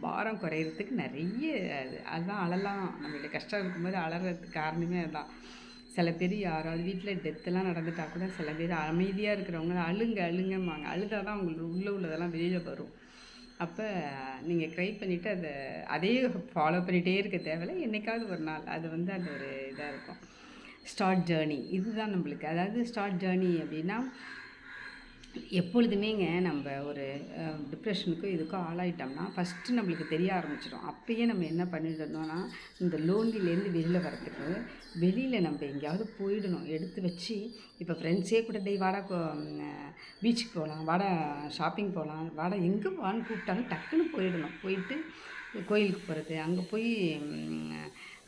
பாரம் குறையிறதுக்கு நிறைய அது அதுதான் அழலாம். நம்மளுடைய கஷ்டம் இருக்கும்போது அழகிறதுக்கு காரணமே அதுதான். சில பேர் யாராவது வீட்டில் டெத்தெல்லாம் நடந்துட்டால் கூட சில பேர் அமைதியாக இருக்கிறவங்க அழுங்க அழுங்கம்பாங்க. அழுதாக தான் அவங்களுக்கு உள்ளே உள்ளதெல்லாம் வெளியில் வரும். அப்போ நீங்கள் க்ரை பண்ணிவிட்டு அதை அதே ஃபாலோ பண்ணிகிட்டே இருக்க தேவையில்ல. என்றைக்காவது ஒரு நாள் அது வந்து அந்த ஒரு இதாக இருக்கும். ஸ்டார்ட் ஜேர்னி இதுதான் நம்மளுக்கு. அதாவது ஸ்டார்ட் ஜேர்னி அப்படின்னா எப்பொழுதுமேங்க நம்ம ஒரு டிப்ரெஷனுக்கும் இதுக்கும் ஆளாயிட்டோம்னா ஃபஸ்ட்டு நம்மளுக்கு தெரிய ஆரம்பிச்சிடும். அப்போயே நம்ம என்ன பண்ணிட்டு இருந்தோம்னா இந்த லோன்லிலேருந்து வெளியில் வரத்துக்கு வெளியில் நம்ம எங்கேயாவது போயிடணும். எடுத்து வச்சு இப்போ ஃப்ரெண்ட்ஸே கூட டெய் வாடா பீச்சுக்கு போகலாம் வாடா ஷாப்பிங் போகலாம் வாடா எங்கே போகலான்னு கூப்பிட்டாலும் டக்குன்னு போயிடணும். போயிட்டு கோயிலுக்கு போகிறது அங்கே போய்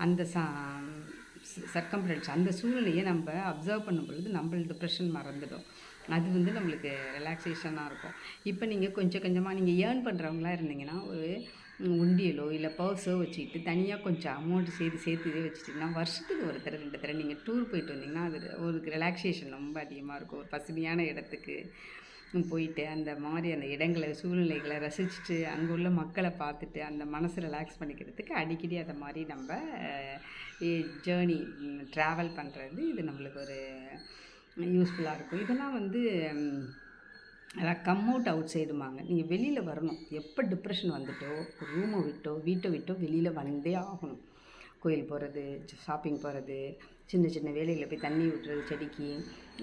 அந்த சா சர்க்கம்ஃபரன்ஸ் அந்த சூழ்நிலையை நம்ம அப்சர்வ் பண்ணும் பொழுது நம்மள டிப்ரெஷன் மறந்துடும். அது வந்து நம்மளுக்கு ரிலாக்ஸேஷனாக இருக்கும். இப்போ நீங்கள் கொஞ்சம் கொஞ்சமாக நீங்கள் ஏர்ன் பண்ணுறவங்களா இருந்தீங்கன்னா ஒரு உண்டியலோ இல்லை பர்ஸோ வச்சுக்கிட்டு தனியாக கொஞ்சம் அமௌண்ட்டு சேர்த்து சேர்த்து இதே வச்சுட்டிங்கன்னா வருஷத்துக்கு ஒரு தடவை ரெண்டு தடவை நீங்கள் டூர் போயிட்டு வந்தீங்கன்னா அது ஒரு ரிலாக்ஸேஷன் ரொம்ப அதிகமாக இருக்கும். ஒரு பசுமையான இடத்துக்கு. போயிட்டு அந்த மாதிரி அந்த இடங்களை சூழ்நிலைகளை ரசிச்சுட்டு அங்கே உள்ள மக்களை பார்த்துட்டு அந்த மனசை ரிலாக்ஸ் பண்ணிக்கிறதுக்கு அடிக்கடி அதை மாதிரி நம்ம ஜேர்னி ட்ராவல் பண்ணுறது இது நம்மளுக்கு ஒரு யூஸ்ஃபுல்லாக இருக்கும். இதெல்லாம் வந்து அதான் கம் அவுட் அவுட் சைடுமாங்க நீங்கள் வெளியில் வரணும். எப்போ டிப்ரெஷன் வந்துட்டோ ரூமை விட்டோ வீட்டை விட்டோ வெளியில் வந்தே ஆகணும். கோயில் போகிறது ஷாப்பிங் போகிறது சின்ன சின்ன வேலைகளை போய் தண்ணி விட்டுறது செடிக்கு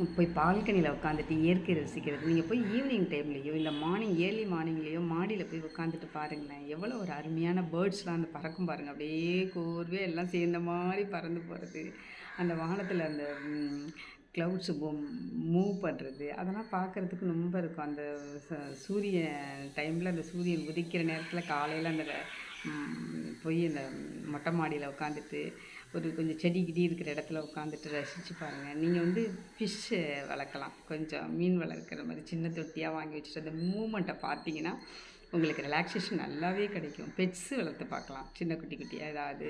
போய் பால்கனியில் உட்காந்துட்டு இயற்கை ரசிக்கிறது. நீங்கள் போய் ஈவினிங் டைம்லேயோ இல்லை மார்னிங் ஏர்லி மார்னிங்லேயோ மாடியில் போய் உட்காந்துட்டு பாருங்களேன். எவ்வளோ ஒரு அருமையான பேர்ட்ஸ்லாம் அந்த பறக்கும் பாருங்கள் அப்படியே கோர்வே எல்லாம் சேர்ந்த மாதிரி பறந்து போகிறது அந்த வானத்தில் அந்த க்ளவுட்ஸு மூவ் பண்ணுறது அதெல்லாம் பார்க்குறதுக்கு ரொம்ப இருக்கும். அந்த ச- சூரிய டைமில் அந்த சூரியன் உதிக்கிற நேரத்தில் காலையில் அந்த போய் அந்த மொட்டை மாடியில் உட்காந்துட்டு ஒரு கொஞ்சம் செடி கிடி இருக்கிற இடத்துல உட்காந்துட்டு ரசித்து பாருங்கள் நீங்கள் வந்து ஃபிஷ்ஷு வளர்க்கலாம். கொஞ்சம் மீன் வளர்க்குற மாதிரி சின்ன தொட்டியாக வாங்கி வச்சுட்டு அந்த மூமெண்ட்டை பார்த்தீங்கன்னா உங்களுக்கு ரிலாக்ஸேஷன் நல்லாவே கிடைக்கும். பெட்ஸு வளர்த்து பார்க்கலாம். சின்ன குட்டி குட்டியாக ஏதாவது.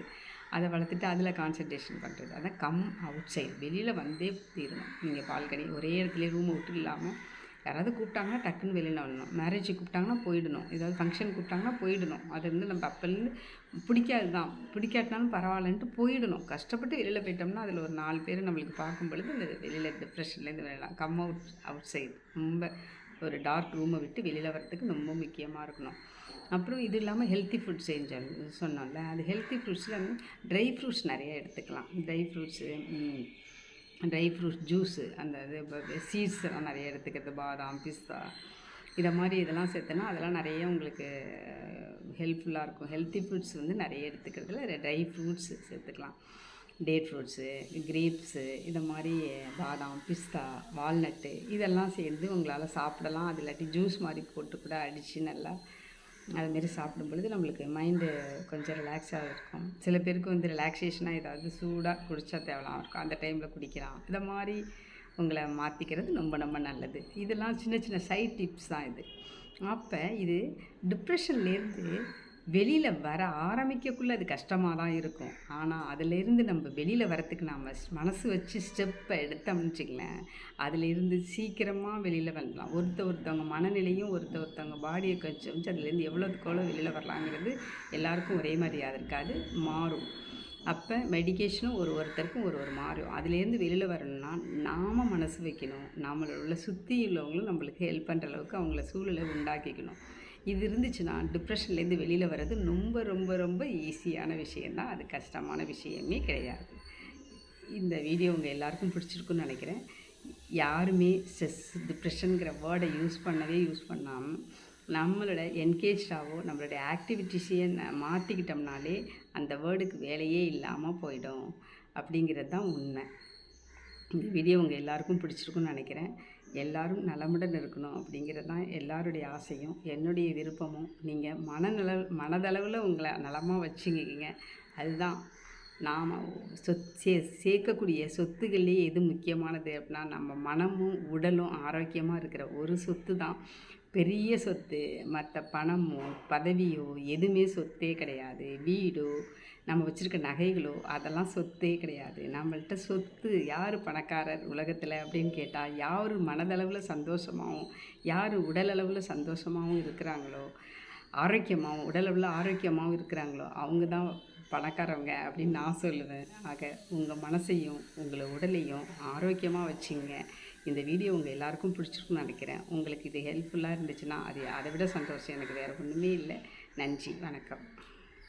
அதை வளர்த்துட்டு அதில் கான்சன்ட்ரேஷன் பண்ணுறது அதான் கம் அவுட் சைடு வெளியில் வந்தே தீரணும். நீங்கள் பால்கனி ஒரே இடத்துல ரூமை விட்டு இல்லாமல் யாராவது கூப்பிட்டாங்கன்னா டக்குன்னு வெளியில் வரணும். மேரேஜுக்கு கூப்பிட்டாங்கன்னா போயிடணும். ஏதாவது ஃபங்க்ஷன் கூப்பிட்டாங்கன்னா போயிடணும். அது வந்து நம்ம அப்போலேருந்து பிடிக்காது தான். பிடிக்காட்டினாலும் பரவாயில்லன்ட்டு போயிடணும். கஷ்டப்பட்டு வெளியில் போயிட்டோம்னா அதில் ஒரு நாலு பேர் நம்மளுக்கு பார்க்கும் பொழுது இந்த வெளியில் டிப்ரெஷன்லேருந்து வரலாம். கம் அவுட் அவுட் சைடு ரொம்ப ஒரு டார்க் ரூமை விட்டு வெளியில் வரத்துக்கு ரொம்ப முக்கியமாக இருக்கணும். அப்புறம் இது இல்லாமல் ஹெல்த்தி ஃபுட் செஞ்சோம் சொன்னோம்ல அது ஹெல்த்தி ஃப்ரூட்ஸில் ட்ரை ஃப்ரூட்ஸ் நிறைய எடுத்துக்கலாம். Dry fruits dry fruits juice அந்த இது சீட்ஸ் எல்லாம் நிறைய எடுத்துக்கிறது பாதாம் பிஸ்தா இதை மாதிரி இதெல்லாம் சேர்த்தனா அதெல்லாம் நிறைய உங்களுக்கு ஹெல்ப்ஃபுல்லாக இருக்கும். ஹெல்த்தி ஃப்ரூட்ஸ் வந்து நிறைய எடுத்துக்கிறதுல ட்ரை ஃப்ரூட்ஸு சேர்த்துக்கலாம். டேட் ஃப்ரூட்ஸு கிரேப்ஸு இதை மாதிரி பாதாம் பிஸ்தா வால்நட்டு இதெல்லாம் சேர்ந்து உங்களால் சாப்பிடலாம். அது இல்லாட்டி ஜூஸ் மாதிரி போட்டு கூட அடித்து நல்லா அதுமாரி சாப்பிடும் பொழுது நம்மளுக்கு மைண்டு கொஞ்சம் ரிலாக்ஸாக இருக்கும். சில பேருக்கு வந்து ரிலாக்ஸேஷனாக ஏதாவது சூடாக குடித்தா தேவலாம் இருக்கும். அந்த டைமில் குடிக்கலாம். இதை மாதிரி உங்களை மாற்றிக்கிறது ரொம்ப ரொம்ப நல்லது. இதெல்லாம் சின்ன சின்ன சைட் டிப்ஸ் தான் இது. அப்போ இது டிப்ரெஷன்லேருந்து வெளியில் வர ஆரம்பிக்கக்குள்ளே அது கஷ்டமாக தான் இருக்கும். ஆனால் அதிலேருந்து நம்ம வெளியில் வரத்துக்கு நாம் மனசு வச்சு ஸ்டெப்பை எடுத்தோம்னு வச்சுக்கலேன் அதிலேருந்து சீக்கிரமாக வெளியில் வரலாம். ஒருத்த ஒருத்தவங்க மனநிலையும் ஒருத்த ஒருத்தவங்க பாடியை கழிச்சு வச்சு அதுலேருந்து எவ்வளோதுக்கு எவ்வளோ வெளியில் வரலாங்கிறது எல்லாருக்கும் ஒரே மாதிரியாக இருக்காது மாறும். அப்போ மெடிகேஷனும் ஒரு ஒருத்தருக்கும் ஒரு ஒரு மாறும். அதுலேருந்து வெளியில் வரணும்னா நாம் மனசு வைக்கணும். நம்மளோட சுற்றி உள்ளவங்களும் நம்மளுக்கு ஹெல்ப் பண்ணுற அளவுக்கு அவங்கள சூழலை உண்டாக்கிக்கணும். இது இருந்துச்சுன்னா டிப்ரெஷன்லேருந்து வெளியில் வர்றது ரொம்ப ரொம்ப ரொம்ப ஈஸியான விஷயந்தான் அது கஷ்டமான விஷயமே கிடையாது. இந்த வீடியோ உங்கள் எல்லாருக்கும் பிடிச்சிருக்குன்னு நினைக்கிறேன். யாருமே ஸ்ட்ரெஸ் டிப்ரெஷனுங்கிற வேர்டை யூஸ் பண்ணவே யூஸ் பண்ணாமல் நம்மளோட என்கேஜாவோ நம்மளோட ஆக்டிவிட்டிஸையே மாற்றிக்கிட்டோம்னாலே அந்த வேர்டுக்கு வேலையே இல்லாமல் போயிடும். அப்படிங்கிறது தான் உண்மை. இந்த வீடியோ உங்கள் எல்லாருக்கும் பிடிச்சிருக்குன்னு நினைக்கிறேன். எல்லாரும் நலமுடன் இருக்கணும் அப்படிங்கிறது தான் எல்லாருடைய ஆசையும் என்னுடைய விருப்பமும். நீங்கள் மனநல மனதளவில் உங்களை நலமாக வச்சுக்கிங்க அதுதான். நாம் சொத் சே சேர்க்கக்கூடிய சொத்துக்கள்லேயே எது முக்கியமானது அப்படின்னா நம்ம மனமும் உடலும் ஆரோக்கியமாக இருக்கிற ஒரு சொத்து தான். பெரிய சொத்து. மற்ற பணமோ பதவியோ எதுவுமே சொத்தே கிடையாது. வீடோ நம்ம வச்சுருக்க நகைகளோ அதெல்லாம் சொத்தே கிடையாது. நம்மள்கிட்ட சொத்து யார் பணக்காரர் உலகத்தில் அப்படின்னு கேட்டால் யார் மனதளவில் சந்தோஷமாகவும் யார் உடலளவில் சந்தோஷமாகவும் இருக்கிறாங்களோ ஆரோக்கியமாகவும் உடலளவில் ஆரோக்கியமாகவும் இருக்கிறாங்களோ அவங்க தான் பணக்காரவங்க அப்படின்னு நான் சொல்லுவேன். ஆக உங்கள் மனசையும் உங்களை உடலையும் ஆரோக்கியமாக வச்சுங்க. இந்த வீடியோ உங்கள் எல்லாருக்கும் பிடிச்சிருக்குன்னு நினைக்கிறேன். உங்களுக்கு இது ஹெல்ப்ஃபுல்லாக இருந்துச்சுன்னா அது அதை விட சந்தோஷம் எனக்கு வேறு ஒன்றுமே இல்லை. நன்றி வணக்கம்.